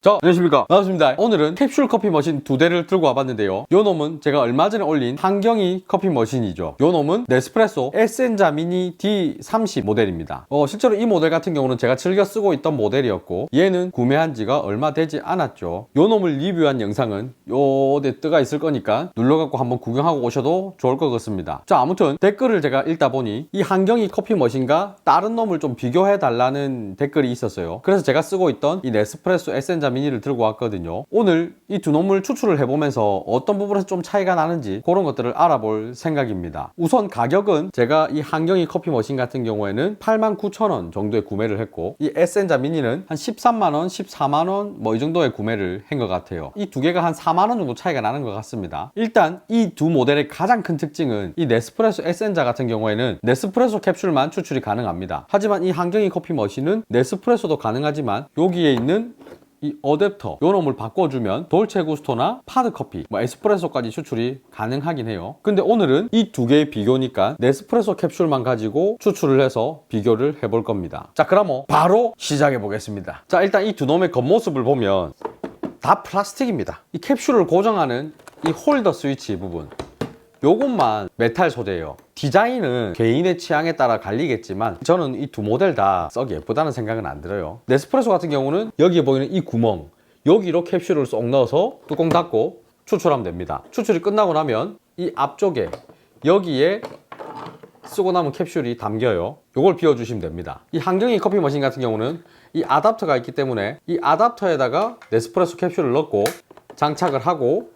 자, 안녕하십니까. 반갑습니다. 오늘은 캡슐 커피 머신 두 대를 들고 와봤는데요. 요 놈은 제가 얼마 전에 올린 한경이 커피 머신이죠. 요 놈은 네스프레소 에센자 미니 D30 모델입니다. 어, 실제로 이 모델 같은 경우는 제가 즐겨 쓰고 있던 모델이었고, 얘는 구매한 지가 얼마 되지 않았죠. 요 놈을 리뷰한 영상은 요데 뜨가 있을 거니까 눌러갖고 한번 구경하고 오셔도 좋을 것 같습니다. 자, 아무튼 댓글을 제가 읽다 보니 이 한경이 커피 머신과 다른 놈을 좀 비교해 달라는 댓글이 있었어요. 그래서 제가 쓰고 있던 이 네스프레소 에센자 미니를 들고 왔거든요. 오늘 이두 놈을 추출을 해보면서 어떤 부분에서 좀 차이가 나는지 그런 것들을 알아볼 생각입니다. 우선 가격은 제가 이 한경이 커피 머신 같은 경우에는 89,000원 정도에 구매를 했고 이 에센자 미니는 한 13만원, 14만원 뭐 이 정도에 구매를 한 것 같아요. 이 두 개가 한 4만원 정도 차이가 나는 것 같습니다. 일단 이 두 모델의 가장 큰 특징은 이 네스프레소 에센자 같은 경우에는 네스프레소 캡슐만 추출이 가능합니다. 하지만 이 한경이 커피 머신은 네스프레소도 가능하지만 여기에 있는 이 어댑터 요 놈을 바꿔주면 돌체 구스토나 파드 커피 뭐 에스프레소까지 추출이 가능하긴 해요. 근데 오늘은 이 두 개의 비교니까 네스프레소 캡슐만 가지고 추출을 해서 비교를 해볼 겁니다. 자 그럼 바로 시작해 보겠습니다. 자 일단 이 두 놈의 겉모습을 보면 다 플라스틱입니다. 이 캡슐을 고정하는 이 홀더 스위치 부분. 요것만 메탈 소재예요. 디자인은 개인의 취향에 따라 갈리겠지만 저는 이 두 모델 다 썩 예쁘다는 생각은 안 들어요. 네스프레소 같은 경우는 여기에 보이는 이 구멍 여기로 캡슐을 쏙 넣어서 뚜껑 닫고 추출하면 됩니다. 추출이 끝나고 나면 이 앞쪽에 여기에 쓰고 남은 캡슐이 담겨요. 요걸 비워주시면 됩니다. 이 한경이 커피 머신 같은 경우는 이 아답터가 있기 때문에 이 아답터에다가 네스프레소 캡슐을 넣고 장착을 하고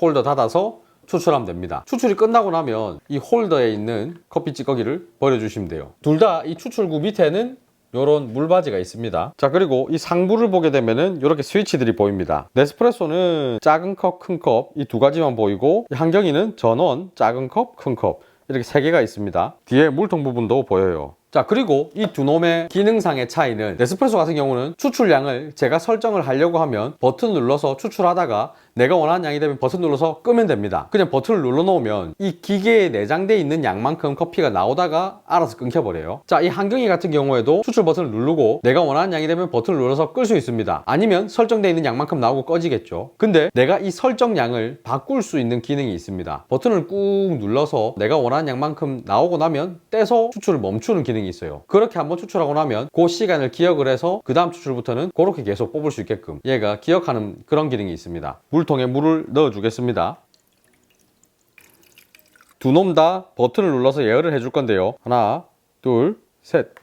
홀더 닫아서 추출하면 됩니다. 추출이 끝나고 나면 이 홀더에 있는 커피 찌꺼기를 버려주시면 돼요. 둘 다 이 추출구 밑에는 이런 물바지가 있습니다. 자 그리고 이 상부를 보게 되면은 이렇게 스위치들이 보입니다. 네스프레소는 작은 컵, 큰 컵 이 두 가지만 보이고 이 한경이는 전원 작은 컵, 큰 컵 이렇게 세 개가 있습니다. 뒤에 물통 부분도 보여요. 자 그리고 이 두 놈의 기능상의 차이는 네스프레소 같은 경우는 추출량을 제가 설정을 하려고 하면 버튼 눌러서 추출하다가 내가 원하는 양이 되면 버튼 눌러서 끄면 됩니다. 그냥 버튼을 눌러 놓으면 이 기계에 내장되어 있는 양만큼 커피가 나오다가 알아서 끊겨버려요. 자 이 한경이 같은 경우에도 추출 버튼을 누르고 내가 원하는 양이 되면 버튼을 눌러서 끌 수 있습니다. 아니면 설정되어 있는 양만큼 나오고 꺼지겠죠. 근데 내가 이 설정량을 바꿀 수 있는 기능이 있습니다. 버튼을 꾹 눌러서 내가 원하는 양만큼 나오고 나면 떼서 추출을 멈추는 기능이 있어요. 그렇게 한번 추출하고 나면 그 시간을 기억을 해서 그 다음 추출부터는 그렇게 계속 뽑을 수 있게끔 얘가 기억하는 그런 기능이 있습니다. 물 통에 물을 넣어 주겠습니다. 두 놈 다 버튼을 눌러서 예열을 해줄 건데요. 하나 둘셋.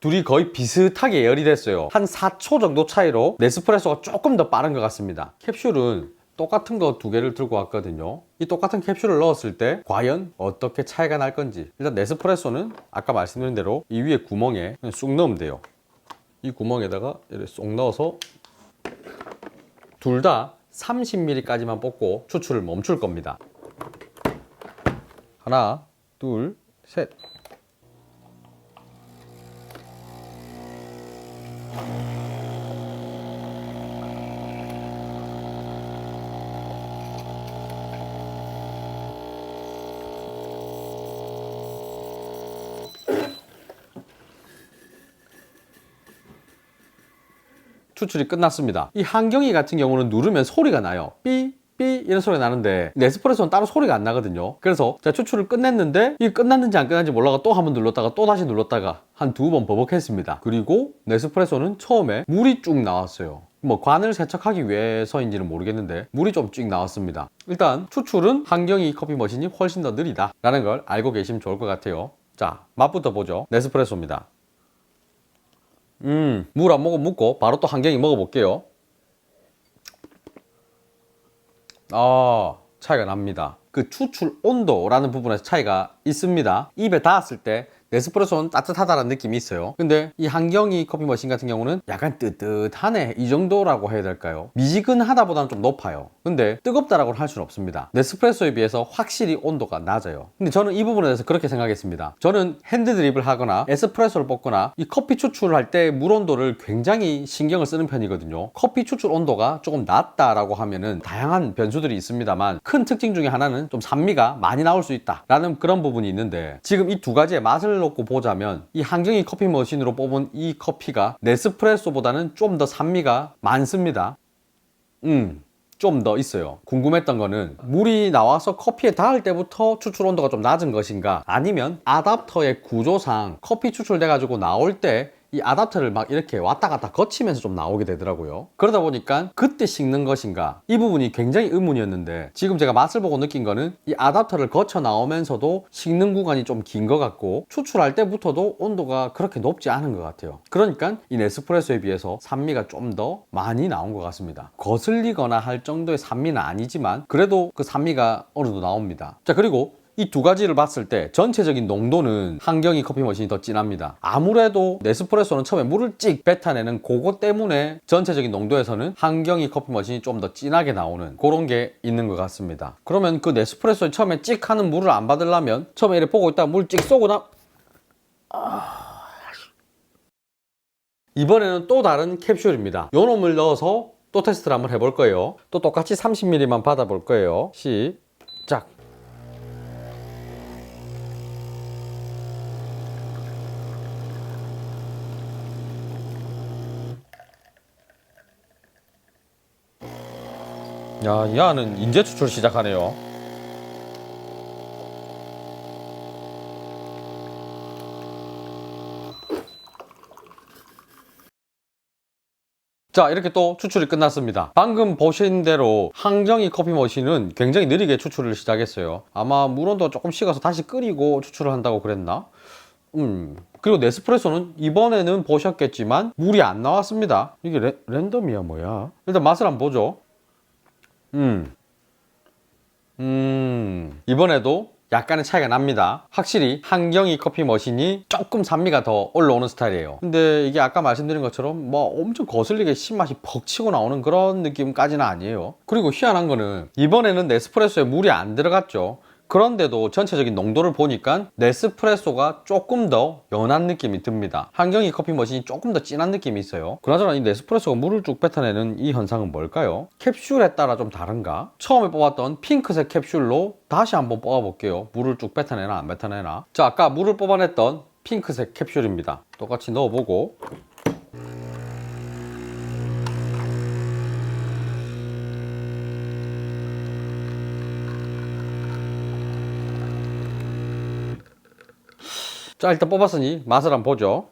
둘이 거의 비슷하게 예열이 됐어요. 한 4초 정도 차이로 네스프레소가 조금 더 빠른 것 같습니다. 캡슐은 똑같은 거 두 개를 들고 왔거든요. 이 똑같은 캡슐을 넣었을 때 과연 어떻게 차이가 날 건지. 일단 네스프레소는 아까 말씀드린 대로 이 위에 구멍에 쑥 넣으면 돼요. 이 구멍에다가 이렇게 쏙 넣어서 둘 다 30ml까지만 뽑고 추출을 멈출 겁니다. 하나 둘 셋 추출이 끝났습니다. 이 한경이 같은 경우는 누르면 소리가 나요. 삐, 삐 이런 소리가 나는데 네스프레소는 따로 소리가 안 나거든요. 그래서 제가 추출을 끝냈는데 이 끝났는지 안 끝났는지 몰라가 또 한 번 눌렀다가 또 다시 눌렀다가 한 두 번 버벅했습니다. 그리고 네스프레소는 처음에 물이 쭉 나왔어요. 뭐 관을 세척하기 위해서인지는 모르겠는데 물이 좀 쭉 나왔습니다. 일단 추출은 한경이 커피 머신이 훨씬 더 느리다 라는 걸 알고 계시면 좋을 것 같아요. 자 맛부터 보죠. 네스프레소입니다. 음, 물안 먹어 묻고 바로 또 한경이 먹어볼게요. 아, 차이가 납니다. 그 추출 온도라는 부분에서 차이가 있습니다. 입에 닿았을 때 네스프레소는 따뜻하다는 느낌이 있어요. 근데 이 한경이 커피 머신 같은 경우는 약간 뜨뜻하네 이 정도라고 해야 될까요? 미지근하다 보다는 좀 높아요. 근데 뜨겁다라고 할 수는 없습니다. 네스프레소에 비해서 확실히 온도가 낮아요. 근데 저는 이 부분에 대해서 그렇게 생각했습니다. 저는 핸드 드립을 하거나 에스프레소를 뽑거나 이 커피 추출을 할 때 물 온도를 굉장히 신경을 쓰는 편이거든요. 커피 추출 온도가 조금 낮다라고 하면은 다양한 변수들이 있습니다만 큰 특징 중에 하나는 좀 산미가 많이 나올 수 있다라는 그런 부분이 있는데 지금 이 두 가지의 맛을 놓고 보자면 이 한경이 커피 머신으로 뽑은 이 커피가 네스프레소보다는 좀 더 산미가 많습니다. 음. 좀 더 있어요. 궁금했던 거는 물이 나와서 커피에 닿을 때부터 추출 온도가 좀 낮은 것인가 아니면 아답터의 구조상 커피 추출돼 가지고 나올 때 이 아답터를 막 이렇게 왔다 갔다 거치면서 좀 나오게 되더라고요. 그러다 보니까 그때 식는 것인가 이 부분이 굉장히 의문이었는데 지금 제가 맛을 보고 느낀 거는 이 아답터를 거쳐 나오면서도 식는 구간이 좀 긴 것 같고 추출할 때부터도 온도가 그렇게 높지 않은 것 같아요. 그러니까 이 네스프레소에 비해서 산미가 좀 더 많이 나온 것 같습니다. 거슬리거나 할 정도의 산미는 아니지만 그래도 그 산미가 어느 정도 나옵니다. 자 그리고 이 두 가지를 봤을 때 전체적인 농도는 한경이 커피 머신이 더 진합니다. 아무래도 네스프레소는 처음에 물을 찍 뱉어내는 그거 때문에 전체적인 농도에서는 한경이 커피 머신이 좀 더 진하게 나오는 그런 게 있는 것 같습니다. 그러면 그 네스프레소에 처음에 찍 하는 물을 안 받으려면 처음에 이렇게 보고 있다가 물 찍 쏘고 나 이번에는 또 다른 캡슐입니다. 요 놈을 넣어서 또 테스트를 한번 해볼 거예요. 또 똑같이 30ml만 받아볼 거예요. 시작. 야, 이 안은 인재 추출 시작하네요. 자, 이렇게 또 추출이 끝났습니다. 방금 보신 대로 항정이 커피 머신은 굉장히 느리게 추출을 시작했어요. 아마 물 온도가 조금 식어서 다시 끓이고 추출을 한다고 그랬나? 음. 그리고 네스프레소는 이번에는 보셨겠지만 물이 안 나왔습니다. 이게 레, 랜덤이야 뭐야? 일단 맛을 한번 보죠. 음. 음. 이번에도 약간의 차이가 납니다. 확실히 한경이 커피 머신이 조금 산미가 더 올라오는 스타일이에요. 근데 이게 아까 말씀드린 것처럼 뭐 엄청 거슬리게 신맛이 벅 치고 나오는 그런 느낌까지는 아니에요. 그리고 희한한 거는 이번에는 네스프레소에 물이 안 들어갔죠. 그런데도 전체적인 농도를 보니까 네스프레소가 조금 더 연한 느낌이 듭니다. 한경이 커피 머신이 조금 더 진한 느낌이 있어요. 그나저나 이 네스프레소가 물을 쭉 뱉어내는 이 현상은 뭘까요? 캡슐에 따라 좀 다른가? 처음에 뽑았던 핑크색 캡슐로 다시 한번 뽑아볼게요. 물을 쭉 뱉어내나 안 뱉어내나? 자, 아까 물을 뽑아냈던 핑크색 캡슐입니다. 똑같이 넣어보고 자 일단 뽑았으니 맛을 한번 보죠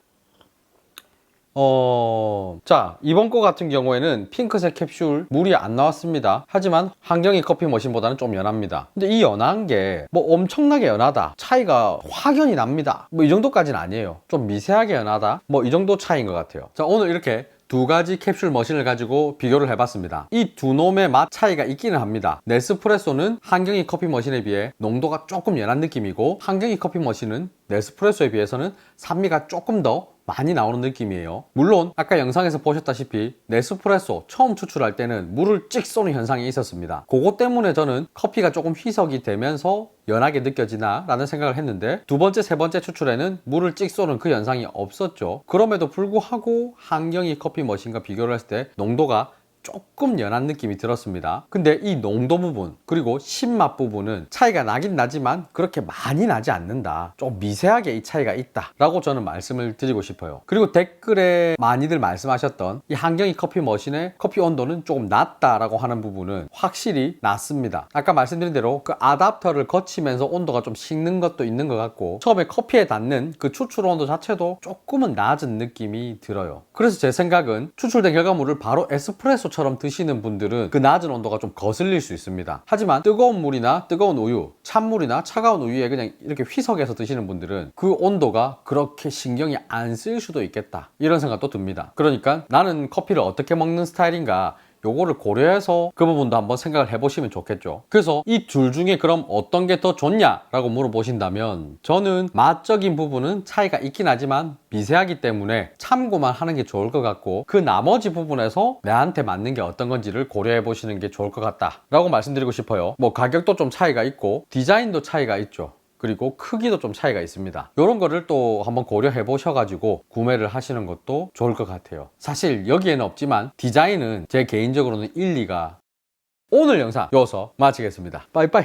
어, 자, 이번 거 같은 경우에는 핑크색 캡슐 물이 안 나왔습니다. 하지만 환경이 커피 머신보다는 좀 연합니다. 근데 이 연한 게 뭐 엄청나게 연하다. 차이가 확연히 납니다. 뭐 이 정도까지는 아니에요. 좀 미세하게 연하다. 뭐 이 정도 차이인 것 같아요. 자, 오늘 이렇게 두 가지 캡슐 머신을 가지고 비교를 해봤습니다. 이 두 놈의 맛 차이가 있기는 합니다. 네스프레소는 한경이 커피 머신에 비해 농도가 조금 연한 느낌이고 한경이 커피 머신은 네스프레소에 비해서는 산미가 조금 더 많이 나오는 느낌이에요. 물론 아까 영상에서 보셨다시피 네스프레소 처음 추출할 때는 물을 찍 쏘는 현상이 있었습니다. 그것 때문에 저는 커피가 조금 희석이 되면서 연하게 느껴지나 라는 생각을 했는데 두 번째, 세 번째 추출에는 물을 찍 쏘는 그 현상이 없었죠. 그럼에도 불구하고 한경이 커피 머신과 비교를 했을 때 농도가 조금 연한 느낌이 들었습니다. 근데 이 농도 부분 그리고 신맛 부분은 차이가 나긴 나지만 그렇게 많이 나지 않는다. 좀 미세하게 이 차이가 있다. 라고 저는 말씀을 드리고 싶어요. 그리고 댓글에 많이들 말씀하셨던 이 한경이 커피 머신의 커피 온도는 조금 낮다 라고 하는 부분은 확실히 낮습니다. 아까 말씀드린 대로 그 아답터를 거치면서 온도가 좀 식는 것도 있는 것 같고 처음에 커피에 닿는 그 추출 온도 자체도 조금은 낮은 느낌이 들어요. 그래서 제 생각은 추출된 결과물을 바로 에스프레소 처럼 드시는 분들은 그 낮은 온도가 좀 거슬릴 수 있습니다. 하지만 뜨거운 물이나 뜨거운 우유, 찬물이나 차가운 우유에 그냥 이렇게 휘석해서 드시는 분들은 그 온도가 그렇게 신경이 안 쓰일 수도 있겠다. 이런 생각도 듭니다. 그러니까 나는 커피를 어떻게 먹는 스타일인가 요거를 고려해서 그 부분도 한번 생각을 해보시면 좋겠죠. 그래서 이 둘 중에 그럼 어떤 게 더 좋냐 라고 물어보신다면 저는 맛적인 부분은 차이가 있긴 하지만 미세하기 때문에 참고만 하는 게 좋을 것 같고 그 나머지 부분에서 내한테 맞는 게 어떤 건지를 고려해 보시는 게 좋을 것 같다 라고 말씀드리고 싶어요. 뭐 가격도 좀 차이가 있고 디자인도 차이가 있죠. 그리고 크기도 좀 차이가 있습니다. 이런 거를 또 한번 고려해 보셔가지고 구매를 하시는 것도 좋을 것 같아요. 사실 여기에는 없지만 디자인은 제 개인적으로는 일리가 오늘 영상 여기서 마치겠습니다. 빠이빠이.